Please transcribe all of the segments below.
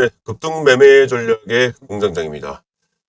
네, 급등 매매 전략의 공장장입니다.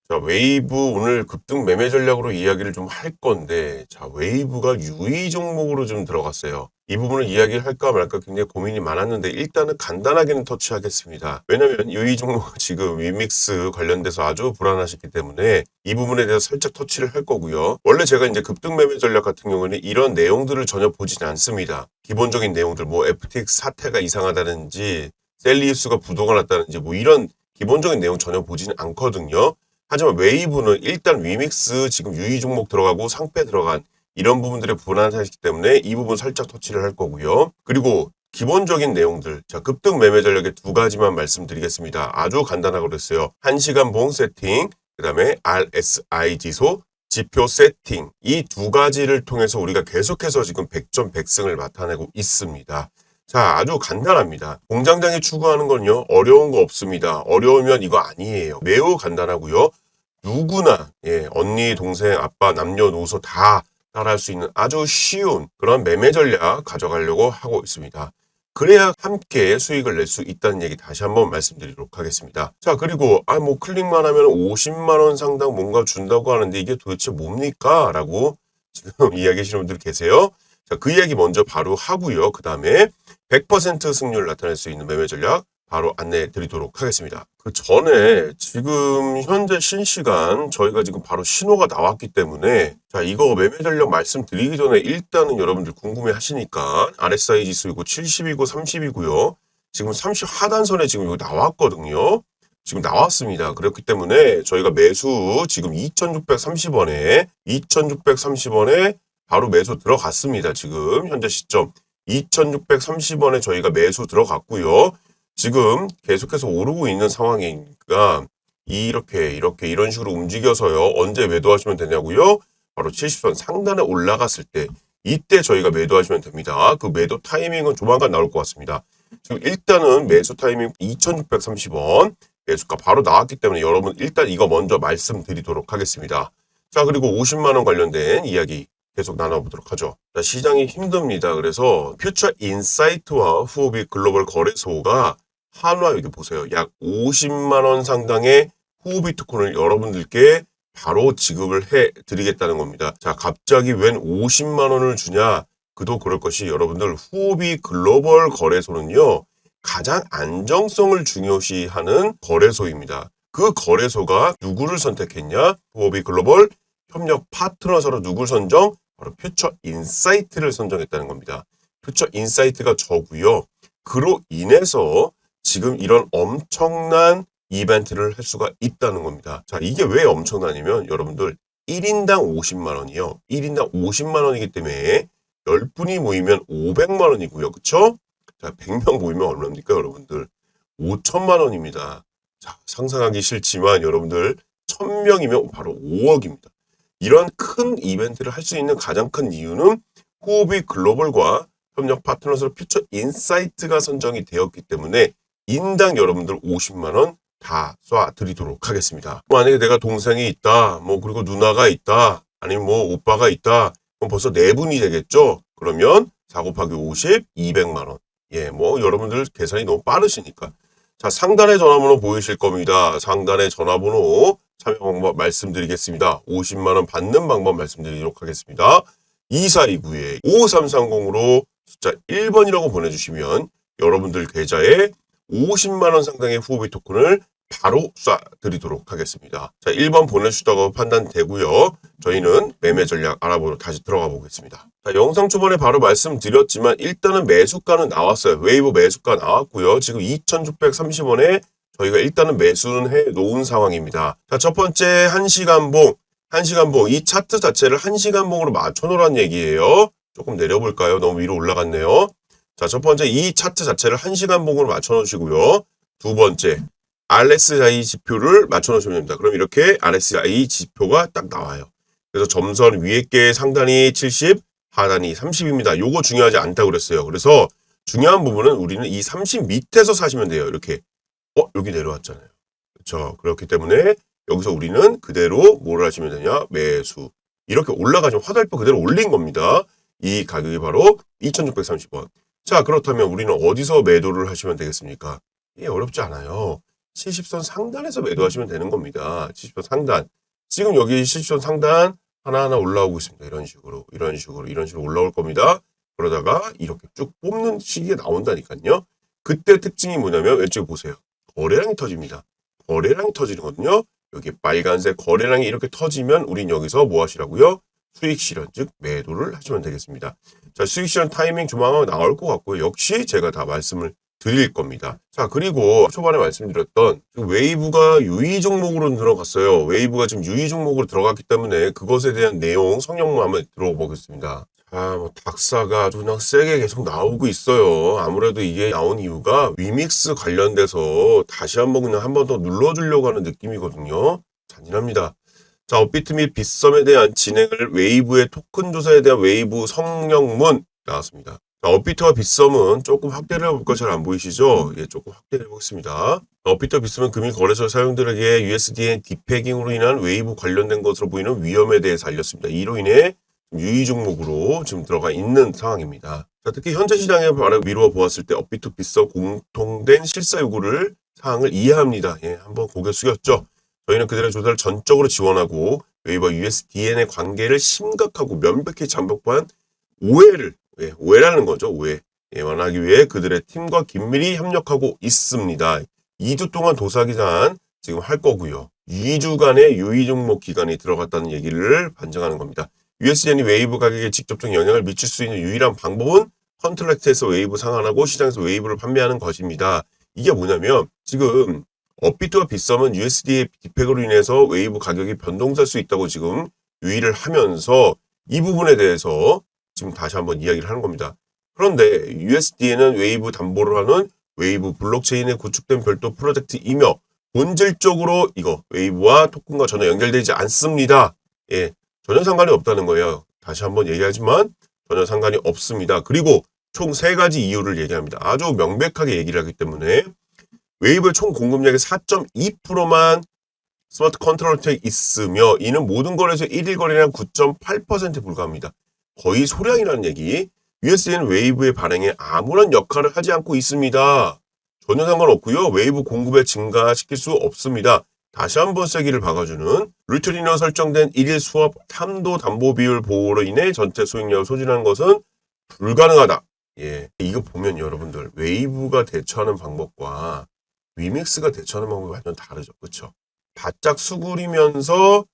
자, 웨이브 오늘 급등 매매 전략으로 이야기를 좀 할 건데, 자, 웨이브가 유의 종목으로 좀 들어갔어요. 이 부분을 이야기를 할까 말까 굉장히 고민이 많았는데, 일단은 간단하게는 터치하겠습니다. 왜냐면 유의 종목 지금 위믹스 관련돼서 아주 불안하시기 때문에 이 부분에 대해서 살짝 터치를 할 거고요. 원래 제가 이제 급등 매매 전략 같은 경우는 이런 내용들을 전혀 보지는 않습니다. 기본적인 내용들, 뭐 FTX 사태가 이상하다든지, 셀리우스가 부도가 났다든지 뭐 이런 기본적인 내용 전혀 보지는 않거든요. 하지만 웨이브는 일단 위믹스 지금 유의 종목 들어가고 상패 들어간 이런 부분들에 불안하시기 때문에 이 부분 살짝 터치를 할 거고요. 그리고 기본적인 내용들, 자, 급등 매매 전략의 두 가지만 말씀드리겠습니다. 아주 간단하고 그랬어요. 1시간 봉 세팅, 그 다음에 RSI 지소, 지표 세팅. 이 두 가지를 통해서 우리가 계속해서 지금 100점 100승을 나타내고 있습니다. 자, 아주 간단합니다. 공장장이 추구하는 건요, 어려운 거 없습니다. 어려우면 이거 아니에요. 매우 간단하고요. 누구나, 예, 언니, 동생, 아빠, 남녀 노소 다 따라할 수 있는 아주 쉬운 그런 매매 전략 가져가려고 하고 있습니다. 그래야 함께 수익을 낼 수 있다는 얘기 다시 한번 말씀드리도록 하겠습니다. 자, 그리고, 아, 뭐, 클릭만 하면 50만원 상당 뭔가 준다고 하는데 이게 도대체 뭡니까? 라고 지금 이야기하시는 분들 계세요. 자, 그 이야기 먼저 바로 하고요. 그 다음에 100% 승률 나타낼 수 있는 매매 전략 바로 안내해 드리도록 하겠습니다. 그 전에 지금 현재 신시간 저희가 지금 바로 신호가 나왔기 때문에 자 이거 매매 전략 말씀드리기 전에 일단은 여러분들 궁금해 하시니까 RSI 지수이고 70이고 30이고요. 지금 30 하단선에 지금 이거 나왔거든요. 지금 나왔습니다. 그렇기 때문에 저희가 매수 지금 2,630원에 2,630원에 바로 매수 들어갔습니다. 지금 현재 시점 2,630원에 저희가 매수 들어갔고요. 지금 계속해서 오르고 있는 상황이니까 이렇게 이렇게 이런 식으로 움직여서요. 언제 매도하시면 되냐고요? 바로 70선 상단에 올라갔을 때 이때 저희가 매도하시면 됩니다. 그 매도 타이밍은 조만간 나올 것 같습니다. 지금 일단은 매수 타이밍 2,630원 매수가 바로 나왔기 때문에 여러분 일단 이거 먼저 말씀드리도록 하겠습니다. 자 그리고 50만 원 관련된 이야기 계속 나눠보도록 하죠. 자, 시장이 힘듭니다. 그래서 퓨처 인사이트와 후오비 글로벌 거래소가 한화 여기 보세요. 약 50만 원 상당의 후오비 토큰을 여러분들께 바로 지급을 해 드리겠다는 겁니다. 자, 갑자기 웬 50만 원을 주냐? 그도 그럴 것이 여러분들 후오비 글로벌 거래소는요. 가장 안정성을 중요시하는 거래소입니다. 그 거래소가 누구를 선택했냐? 후오비 글로벌 협력 파트너사로 누굴 선정? 바로 퓨처 인사이트를 선정했다는 겁니다. 퓨처 인사이트가 저고요. 그로 인해서 지금 이런 엄청난 이벤트를 할 수가 있다는 겁니다. 자, 이게 왜 엄청나냐면 여러분들 1인당 50만 원이요. 1인당 50만 원이기 때문에 10분이 모이면 500만 원이고요. 그쵸? 자, 100명 모이면 얼마입니까, 여러분들? 5천만 원입니다. 자, 상상하기 싫지만 여러분들 1000명이면 바로 5억입니다. 이런 큰 이벤트를 할 수 있는 가장 큰 이유는 호흡이 글로벌과 협력 파트너로 퓨처 인사이트가 선정이 되었기 때문에 인당 여러분들 50만 원 다 쏴드리도록 하겠습니다. 만약에 내가 동생이 있다, 뭐 그리고 누나가 있다, 아니면 뭐 오빠가 있다, 그럼 벌써 네 분이 되겠죠? 그러면 4 곱하기 50, 200만 원. 예, 뭐 여러분들 계산이 너무 빠르시니까. 자, 상단에 전화번호 보이실 겁니다. 상단에 전화번호 참여 방법 말씀드리겠습니다. 50만 원 받는 방법 말씀드리도록 하겠습니다. 2429에 5330으로 숫자 1번이라고 보내주시면 여러분들 계좌에 50만 원 상당의 후보비 토큰을 바로 쏴드리도록 하겠습니다. 자, 1번 보내주셨다고 판단되고요. 저희는 매매 전략 알아보러 다시 들어가 보겠습니다. 자, 영상 초반에 바로 말씀드렸지만 일단은 매수가는 나왔어요. 웨이브 매수가 나왔고요. 지금 2,630원에 저희가 일단은 매수는 해 놓은 상황입니다. 자, 첫 번째 1시간 봉, 1시간 봉, 이 차트 자체를 1시간 봉으로 맞춰 놓으란 얘기예요. 조금 내려볼까요? 너무 위로 올라갔네요. 자, 첫 번째 이 차트 자체를 1시간 봉으로 맞춰 놓으시고요. 두 번째, RSI 지표를 맞춰 놓으시면 됩니다. 그럼 이렇게 RSI 지표가 딱 나와요. 그래서 점선 위에 게 상단이 70, 하단이 30입니다. 요거 중요하지 않다고 그랬어요. 그래서 중요한 부분은 우리는 이 30 밑에서 사시면 돼요. 이렇게. 어, 여기 내려왔잖아요. 그렇죠. 그렇기 때문에 여기서 우리는 그대로 뭘 하시면 되냐? 매수. 이렇게 올라가지면 화살표 그대로 올린 겁니다. 이 가격이 바로 2,630원. 자, 그렇다면 우리는 어디서 매도를 하시면 되겠습니까? 예, 어렵지 않아요. 70선 상단에서 매도하시면 되는 겁니다. 70선 상단. 지금 여기 70선 상단 하나하나 올라오고 있습니다. 이런 식으로, 이런 식으로, 이런 식으로 올라올 겁니다. 그러다가 이렇게 쭉 뽑는 시기에 나온다니까요. 그때 특징이 뭐냐면 왼쪽 보세요. 거래량이 터집니다. 거래량이 터지거든요. 여기 빨간색 거래량이 이렇게 터지면 우린 여기서 뭐 하시라고요? 수익 실현, 즉 매도를 하시면 되겠습니다. 자, 수익 실현 타이밍 조만간 나올 것 같고요. 역시 제가 다 말씀을 드릴 겁니다. 자, 그리고 초반에 말씀드렸던 그 웨이브가 유의 종목으로 들어갔어요. 웨이브가 지금 유의 종목으로 들어갔기 때문에 그것에 대한 내용, 성령만 한번 들어보겠습니다. 자, 뭐 닥사가 아주 그냥 세게 계속 나오고 있어요. 아무래도 이게 나온 이유가 위믹스 관련돼서 다시 한번 그냥 한 번 더 눌러주려고 하는 느낌이거든요. 잔인합니다. 자, 업비트 및 빗썸에 대한 진행을 웨이브의 토큰 조사에 대한 웨이브 성령문 나왔습니다. 자, 업비트와 빗썸은 조금 확대를 해볼까 잘 안 보이시죠? 예, 조금 확대를 해보겠습니다. 업비트와 빗썸은 금일 거래소 사용들에게 USDN 디패깅으로 인한 웨이브 관련된 것으로 보이는 위험에 대해서 알렸습니다. 이로 인해 유의 종목으로 지금 들어가 있는 상황입니다. 자, 특히 현재 시장에 바로 미루어 보았을 때 업비트 빗썸 공통된 실사 요구를 사항을 이해합니다. 예, 한번 고개 숙였죠. 저희는 그들의 조사를 전적으로 지원하고 웨이버 USDN의 관계를 심각하고 면백히 잠복한 오해를 예, 오해라는 거죠. 오해. 예, 완화하기 위해 그들의 팀과 긴밀히 협력하고 있습니다. 2주 동안 도사 기간 지금 할 거고요. 2주간의 유의 종목 기간이 들어갔다는 얘기를 반증하는 겁니다. USDN이 웨이브 가격에 직접적 영향을 미칠 수 있는 유일한 방법은 컨트랙트에서 웨이브 상환하고 시장에서 웨이브를 판매하는 것입니다. 이게 뭐냐면 지금 업비트와 빗썸은 USD의 디팩으로 인해서 웨이브 가격이 변동될 수 있다고 지금 유의를 하면서 이 부분에 대해서 지금 다시 한번 이야기를 하는 겁니다. 그런데 USD에는 웨이브 담보를 하는 웨이브 블록체인에 구축된 별도 프로젝트이며 본질적으로 이거 웨이브와 토큰과 전혀 연결되지 않습니다. 예, 전혀 상관이 없다는 거예요. 다시 한번 얘기하지만 전혀 상관이 없습니다. 그리고 총 세 가지 이유를 얘기합니다. 아주 명백하게 얘기를 하기 때문에 웨이브의 총 공급량의 4.2%만 스마트 컨트롤트에 있으며 이는 모든 거래소 1일 거래량 9.8%에 불과합니다. 거의 소량이라는 얘기. USD는 웨이브의 발행에 아무런 역할을 하지 않고 있습니다. 전혀 상관없고요. 웨이브 공급에 증가시킬 수 없습니다. 다시 한번 세기를 박아주는 루트리너 설정된 1일 수업 탐도 담보 비율 보호로 인해 전체 수익량을 소진하는 것은 불가능하다. 예. 이거 보면 여러분들 웨이브가 대처하는 방법과 위믹스가 대처하는 방법이 완전 다르죠. 그렇죠? 바짝 수그리면서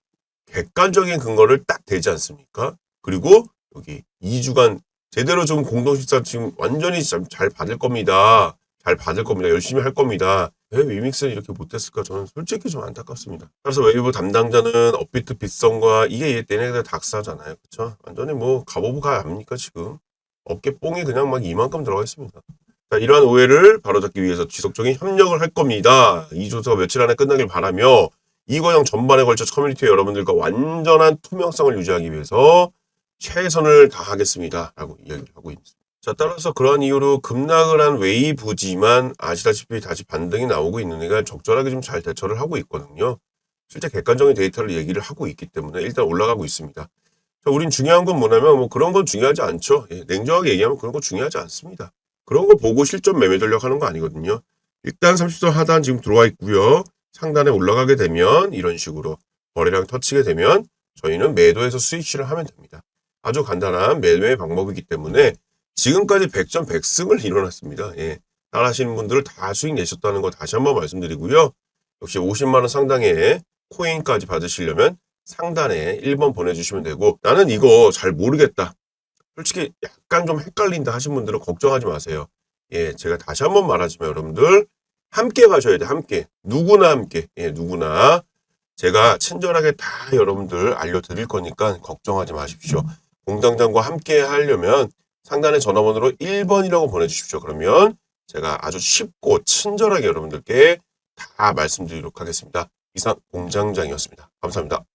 객관적인 근거를 딱 대지 않습니까? 그리고 여기 2주간 제대로 좀 공동식사 지금 완전히 참잘 받을 겁니다. 잘 받을 겁니다. 열심히 할 겁니다. 왜 위믹스는 이렇게 못했을까? 저는 솔직히 좀 안타깝습니다. 그래서 웨이브 담당자는 업비트 빗성과 이게 얘네들 닥사잖아요. 그쵸? 완전히 뭐 가보부가 아닙니까 지금? 어깨 뽕이 그냥 막 이만큼 들어가 있습니다. 자, 이러한 오해를 바로잡기 위해서 지속적인 협력을 할 겁니다. 이 조사가 며칠 안에 끝나길 바라며 이 과정 전반에 걸쳐 커뮤니티 여러분들과 완전한 투명성을 유지하기 위해서 최선을 다하겠습니다. 라고 이야기를 하고 있습니다. 자, 따라서 그러한 이유로 급락을 한 웨이브지만 아시다시피 다시 반등이 나오고 있는 애가 적절하게 좀 잘 대처를 하고 있거든요. 실제 객관적인 데이터를 얘기를 하고 있기 때문에 일단 올라가고 있습니다. 자, 우린 중요한 건 뭐냐면 뭐 그런 건 중요하지 않죠. 예, 냉정하게 얘기하면 그런 거 중요하지 않습니다. 그런 거 보고 실전 매매 전략 하는 거 아니거든요. 일단 30선 하단 지금 들어와 있고요. 상단에 올라가게 되면 이런 식으로 거래량 터치게 되면 저희는 매도해서 수익 실현하면 됩니다. 아주 간단한 매매 방법이기 때문에 지금까지 100점 100승을 이뤄놨습니다. 예. 따라하시는 분들 다 수익 내셨다는 거 다시 한번 말씀드리고요. 역시 50만 원 상당의 코인까지 받으시려면 상단에 1번 보내주시면 되고 나는 이거 잘 모르겠다. 솔직히 약간 좀 헷갈린다 하신 분들은 걱정하지 마세요. 예, 제가 다시 한번 말하지만 여러분들 함께 가셔야 돼. 함께. 누구나 함께. 예, 누구나. 제가 친절하게 다 여러분들 알려드릴 거니까 걱정하지 마십시오. 공장장과 함께 하려면 상단의 전화번호로 1번이라고 보내주십시오. 그러면 제가 아주 쉽고 친절하게 여러분들께 다 말씀드리도록 하겠습니다. 이상 공장장이었습니다. 감사합니다.